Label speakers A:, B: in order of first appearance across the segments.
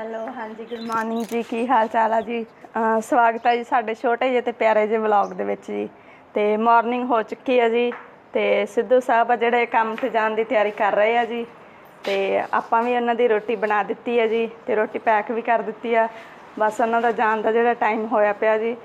A: Hello, ਹਾਂਜੀ good morning ਜੀ। ਕੀ ਹਾਲ ਚਾਲ ਆ ਜੀ? ਅਹ ਸਵਾਗਤ ਹੈ ਜੀ ਸਾਡੇ ਛੋਟੇ ਜਿਹੇ ਤੇ ਪਿਆਰੇ ਜਿਹੇ ਵਲੌਗ ਦੇ ਵਿੱਚ ਜੀ। ਤੇ ਮਾਰਨਿੰਗ ਹੋ ਚੁੱਕੀ ਹੈ ਜੀ ਤੇ ਸਿੱਧੂ ਸਾਹਿਬ ਆ ਜਿਹੜੇ ਕੰਮ ਤੇ ਜਾਣ ਦੀ ਤਿਆਰੀ ਕਰ ਰਹੇ ਆ ਜੀ। ਤੇ ਆਪਾਂ ਵੀ ਉਹਨਾਂ ਦੀ ਰੋਟੀ ਬਣਾ ਦਿੱਤੀ ਹੈ ਜੀ ਤੇ ਰੋਟੀ ਪੈਕ ਵੀ ਕਰ ਦਿੱਤੀ ਆ। ਬਸ ਉਹਨਾਂ ਦਾ ਜਾਣ ਦਾ ਜਿਹੜਾ ਟਾਈਮ ਹੋਇਆ ਪਿਆ ਜੀ।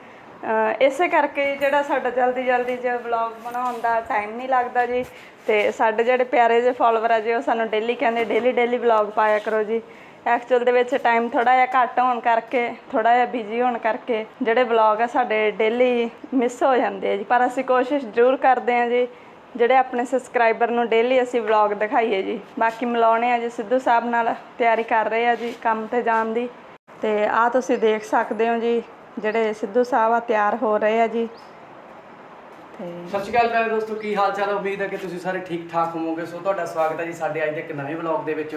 A: ਅਹ ਇਸੇ ਕਰਕੇ ਜਿਹੜਾ ਸਾਡਾ ਜਲਦੀ ਜਲਦੀ ਜਿਹਾ ਵਲੌਗ ਬਣਾਉਣ ਦਾ ਟਾਈਮ ਨਹੀਂ ਲੱਗਦਾ ਜੀ। ਤੇ ਸਾਡੇ ਜਿਹੜੇ ਪਿਆਰੇ ਜਿਹੇ ਫਾਲੋਅਰ ਆ ਜੀ, ਉਹ ਸਾਨੂੰ ਡੇਲੀ ਕਹਿੰਦੇ ਡੇਲੀ ਡੇਲੀ ਵਲੌਗ ਪਾਇਆ ਕਰੋ ਜੀ। ਐਕਚੁਅਲ ਦੇ ਵਿੱਚ ਟਾਈਮ ਥੋੜਾ ਜਿਹਾ ਘੱਟ ਹੋਣ ਕਰਕੇ ਥੋੜਾ ਜਿਹਾ ਬਿਜ਼ੀ ਹੋਣ ਕਰਕੇ ਜਿਹੜੇ ਵਲੌਗ ਆ ਸਾਡੇ ਡੇਲੀ ਮਿਸ ਹੋ ਜਾਂਦੇ ਆ ਜੀ। ਪਰ ਅਸੀਂ ਕੋਸ਼ਿਸ਼ ਜ਼ਰੂਰ ਕਰਦੇ ਆ ਜੀ, ਜਿਹੜੇ ਆਪਣੇ ਸਬਸਕ੍ਰਾਈਬਰ ਨੂੰ ਡੇਲੀ ਅਸੀਂ ਵਲੌਗ ਦਿਖਾਈਏ ਜੀ। ਬਾਕੀ ਮਿਲਾਉਣੇ ਆ ਜੀ, ਸਿੱਧੂ ਸਾਹਿਬ ਨਾਲ ਤਿਆਰੀ ਕਰ ਰਹੇ ਆ ਜੀ ਕੰਮ ਤੇ ਜਾਣ ਦੀ। ਤੇ ਆ ਤੁਸੀਂ ਦੇਖ ਸਕਦੇ ਹੋ ਜੀ, ਜਿਹੜੇ ਸਿੱਧੂ ਸਾਹਿਬ ਆ ਤਿਆਰ ਹੋ ਰਹੇ ਆ ਜੀ। ਤੇ
B: ਸਤਿ ਸ਼੍ਰੀ ਅਕਾਲ ਪਿਆਰੇ ਦੋਸਤੋ, ਕੀ ਹਾਲ ਚਾਲ? ਹੈ ਉਮੀਦ ਹੈ ਕਿ ਤੁਸੀਂ ਸਾਰੇ ਠੀਕ ਠਾਕ ਹੋਵੋਗੇ। ਸੋ ਤੁਹਾਡਾ ਸਵਾਗਤ ਹੈ ਜੀ ਸਾਡੇ ਅੱਜ ਦੇ ਇੱਕ ਨਵੇਂ ਵਲੌਗ ਦੇ ਵਿੱਚ।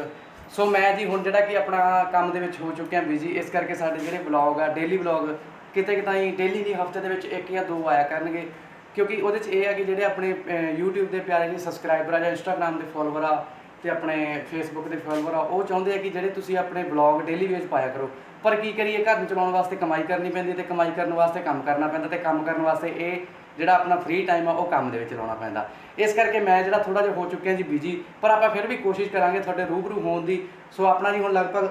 B: ਸੋ ਮੈਂ ਜੀ ਹੁਣ ਜਿਹੜਾ ਕਿ ਆਪਣਾ ਕੰਮ ਦੇ ਵਿੱਚ ਹੋ ਚੁੱਕਿਆ ਬਿਜ਼ੀ ਇਸ ਕਰਕੇ ਸਾਡੇ ਜਿਹੜੇ ਵਲੌਗ ਆ ਡੇਲੀ ਵਲੌਗ ਕਿਤੇ ਕਿਤਾਈ ਡੇਲੀ ਨਹੀਂ ਹਫ਼ਤੇ ਦੇ ਵਿੱਚ ਇੱਕ ਜਾਂ ਦੋ ਆਇਆ ਕਰਨਗੇ। ਕਿਉਂਕਿ ਉਹਦੇ 'ਚ ਇਹ ਆ ਕਿ ਜਿਹੜੇ ਆਪਣੇ ਅਹ, YouTube ਦੇ ਪਿਆਰੇ ਜਿਹੇ ਸਬਸਕ੍ਰਾਈਬਰ ਆ ਜਾਂ Instagram ਦੇ ਫੋਲੋਵਰ ਆ ਤੇ ਆਪਣੇ Facebook ਦੇ ਫੋਲੋਵਰ ਆ ਉਹ ਚਾਹੁੰਦੇ ਆ ਕਿ ਜਿਹੜੇ ਤੁਸੀਂ ਆਪਣੇ ਵਲੌਗ ਡੇਲੀ ਵੇਜ ਪਾਇਆ ਕਰੋ। ਪਰ ਕੀ ਕਰੀਏ ਘਰ ਨੂੰ ਚਲਾਉਣ ਵਾਸਤੇ ਕਮਾਈ ਕਰਨੀ ਪੈਂਦੀ ਤੇ ਕਮਾਈ ਕਰਨ ਵਾਸਤੇ ਕੰਮ ਕਰਨਾ ਪੈਂਦਾ ਤੇ ਕੰਮ ਕਰਨ ਵਾਸਤੇ ਇਹ ਜਿਹੜਾ ਆਪਣਾ ਫ੍ਰੀ ਟਾਈਮ ਆ, ਉਹ ਕੰਮ ਦੇ ਵਿੱਚ ਲਾਉਣਾ ਪੈਂਦਾ। ਇਸ ਕਰਕੇ ਮੈਂ ਜਿਹੜਾ ਥੋੜਾ ਜਿਹਾ ਹੋ ਚੁੱਕਿਆ ਜੀ ਬਿਜ਼ੀ ਪਰ ਆਪਾਂ ਫਿਰ ਵੀ ਕੋਸ਼ਿਸ਼ ਕਰਾਂਗੇ ਤੁਹਾਡੇ ਰੂਬਰੂ ਹੋਣ ਦੀ। ਸੋ ਆਪਣਾ ਜੀ ਹੁਣ ਲਗਭਗ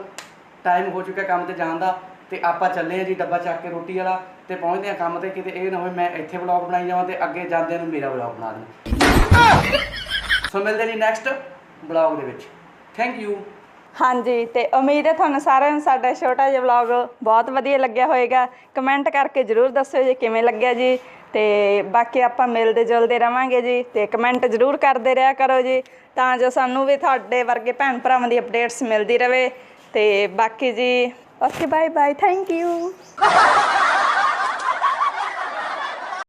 B: ਟਾਈਮ ਹੋ ਚੁੱਕਿਆ ਕੰਮ ਤੇ ਜਾਣ ਦਾ, ਤੇ ਆਪਾਂ ਚੱਲੇ ਆ ਜੀ ਡੱਬਾ ਚੱਕ ਕੇ ਰੋਟੀ ਵਾਲਾ, ਤੇ ਪਹੁੰਚਦੇ ਆ ਕੰਮ ਤੇ। ਕਿਤੇ ਇਹ ਨਾ ਹੋਵੇ, ਮੈਂ ਇੱਥੇ ਵਲੌਗ ਬਣਾਈ ਜਾਵਾਂ ਤੇ ਅੱਗੇ ਜਾਂਦਿਆਂ ਨੂੰ ਮੇਰਾ ਵਲੌਗ ਬਣਾ ਦੇਣ। ਸੋ ਮਿਲਦੇ ਨਹੀਂ ਨੈਕਸਟ ਵਲੌਗ ਦੇ ਵਿੱਚ। ਥੈਂਕ ਯੂ
A: ਹਾਂਜੀ, ਤੇ ਉਮੀਦ ਹੈ ਤੁਹਾਨੂੰ ਸਾਰਿਆਂ ਨੂੰ ਸਾਡਾ ਛੋਟਾ ਜਿਹਾ ਵਲੌਗ ਬਹੁਤ ਵਧੀਆ ਲੱਗਿਆ ਹੋਵੇਗਾ ਕਮੈਂਟ ਕਰਕੇ ਜਰੂਰ ਦੱਸਿਓ ਜੀ ਕਿਵੇਂ ਲੱਗਿਆ ਜੀ। ਤੇ ਬਾਕੀ ਆਪਾਂ ਮਿਲਦੇ ਜੁਲਦੇ ਰਵਾਂਗੇ ਜੀ ਤੇ ਕਮੈਂਟ ਜਰੂਰ ਕਰਦੇ ਰਿਹਾ ਕਰੋ ਜੀ, ਤਾਂ ਜੋ ਸਾਨੂੰ ਵੀ ਤੁਹਾਡੇ ਵਰਗੇ ਭੈਣ ਭਰਾਵਾਂ ਦੀ ਅਪਡੇਟਸ ਮਿਲਦੀ ਰਵੇ ਤੇ ਬਾਕੀ ਜੀ, okay bye bye thank you